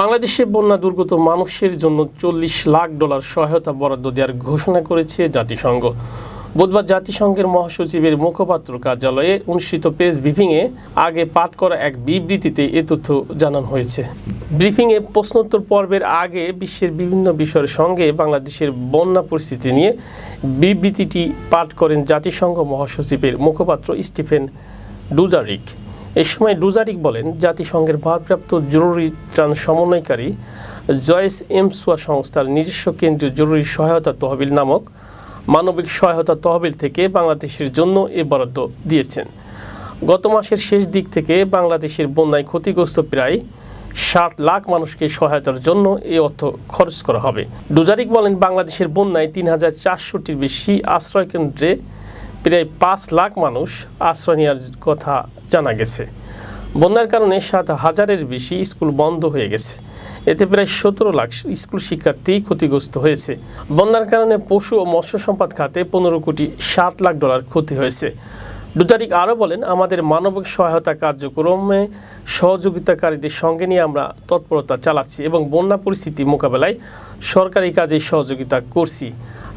বাংলাদেশে বন্যা দুর্গত মানুষের জন্য চল্লিশ লাখ ডলার সহায়তা বরাদ্দ দেওয়ার ঘোষণা করেছে জাতিসংঘ। বুধবার জাতিসংঘের মহাসচিবের মুখপাত্র কার্যালয়ে অনুষ্ঠিত প্রেস ব্রিফিংয়ে আগে পাঠ করা এক বিবৃতিতে এ তথ্য জানানো হয়েছে। ব্রিফিংয়ে প্রশ্নোত্তর পর্বের আগে বিশ্বের বিভিন্ন বিষয়ের সঙ্গে বাংলাদেশের বন্যা পরিস্থিতি নিয়ে বিবৃতিটি পাঠ করেন জাতিসংঘ মহাসচিবের মুখপাত্র স্টিফেন ডুজারিক। এ সময় ডুজারিক বলেন, জাতিসংঘের ভারপ্রাপ্ত জরুরি ত্রাণ সমন্বয়কারী জয়েস এমসুয়া সংস্থার নিজস্ব কেন্দ্রীয় জরুরি সহায়তা তহবিল নামক মানবিক সহায়তা তহবিল থেকে বাংলাদেশের জন্য এ বরাদ্দ দিয়েছেন। গত মাসের শেষ দিক থেকে বাংলাদেশের বন্যায় ক্ষতিগ্রস্ত প্রায় ষাট লাখ মানুষকে সহায়তার জন্য এই অর্থ খরচ করা হবে। ডুজারিক বলেন, বাংলাদেশের বন্যায় তিন হাজার চারশোটির বেশি আশ্রয়কেন্দ্রে প্রায় পাঁচ লাখ মানুষ আশ্রয় নেওয়ার কথা জানা গেছে। বন্যার কারণে সাত হাজারের বেশি স্কুল বন্ধ হয়ে গেছে। এতে প্রায় সতেরো লাখ স্কুল শিক্ষার্থী ক্ষতিগ্রস্ত হয়েছে। বন্যার কারণে পশু ও মৎস্য সম্পদ খাতে পনেরো কোটি সাত লাখ ডলার ক্ষতি হয়েছে। ডুজারিক আরও বলেন, আমাদের মানবিক সহায়তা কার্যক্রমে সহযোগিতাকারীদের সঙ্গে নিয়ে আমরা তৎপরতা চালাচ্ছি এবং বন্যা পরিস্থিতি মোকাবেলায় সরকারি কাজে সহযোগিতা করছি।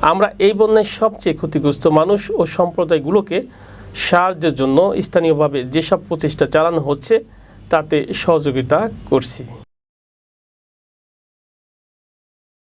আমরা এই বন্যায় সবচেয়ে ক্ষতিগ্রস্ত মানুষ ও সম্প্রদায়গুলোকে সাহায্যের জন্য স্থানীয়ভাবে যেসব প্রচেষ্টা চালানো হচ্ছে, তাতে সহযোগিতা করছি।